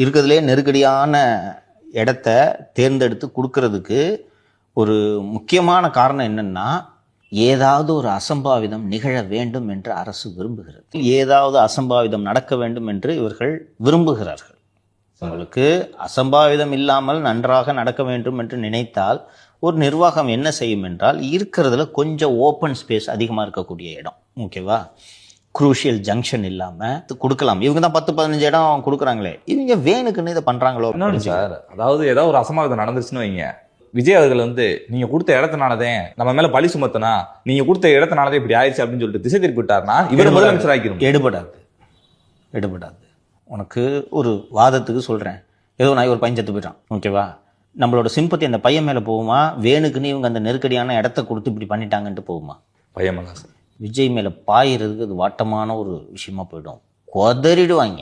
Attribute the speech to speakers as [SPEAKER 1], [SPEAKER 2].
[SPEAKER 1] இருக்கிறதுலே நெருக்கடியான இடத்த தேர்ந்தெடுத்து கொடுக்கறதுக்கு ஒரு முக்கியமான காரணம் என்னென்னா ஏதாவது ஒரு அசம்பாவிதம் நிகழ வேண்டும் என்று அரசு விரும்புகிறது. ஏதாவது அசம்பாவிதம் நடக்க வேண்டும் என்று இவர்கள் விரும்புகிறார்கள். உங்களுக்கு அசம்பாவிதம் இல்லாமல் நன்றாக நடக்க வேண்டும் என்று நினைத்தால் ஒரு நிர்வாகம் என்ன செய்யும் என்றால் இருக்கிறதுல கொஞ்சம் ஓப்பன் ஸ்பேஸ் அதிகமாக இருக்கக்கூடிய இடம் ஓகேவா குரூஷியல் ஜங்ஷன் இல்லாமல் கொடுக்கலாம். இவங்க தான் பத்து பதினஞ்சு இடம் கொடுக்குறாங்களே. இவங்க வேணுக்குன்னு இதை பண்ணுறாங்களோ
[SPEAKER 2] இன்னொன்று சார் அதாவது ஏதாவது ஒரு அசம்பாவிதம் நடந்துருச்சுன்னு வைங்க. விஜய் அவர்கள் வந்து நீங்க கொடுத்த இடத்தினாலதே நம்ம மேல பழி சுமத்தனா நீங்க கொடுத்த இடத்தினாலதே இப்படி ஆயிடுச்சு அப்படின்னு சொல்லிட்டு திசை திருப்பி விட்டாருன்னா இவர் முதலமைச்சர் ஆக்கிரும்.
[SPEAKER 1] எடுபடாது. எடுபடாது. உனக்கு ஒரு வாதத்துக்கு சொல்கிறேன் ஏதோ நான் ஒரு பையன் செத்து போயிட்டான். ஓகேவா? நம்மளோட சிம்பத்தி அந்த பையன் மேலே போகுமா? வேணுக்குன்னு இவங்க அந்த நெருக்கடியான இடத்த கொடுத்து இப்படி பண்ணிட்டாங்கன்ட்டு போகுமா?
[SPEAKER 2] பயமெல்லாம் சார்
[SPEAKER 1] விஜய் மேலே பாயிறதுக்கு அது வாட்டமான ஒரு விஷயமா போயிடும். கொதறிடுவாங்க.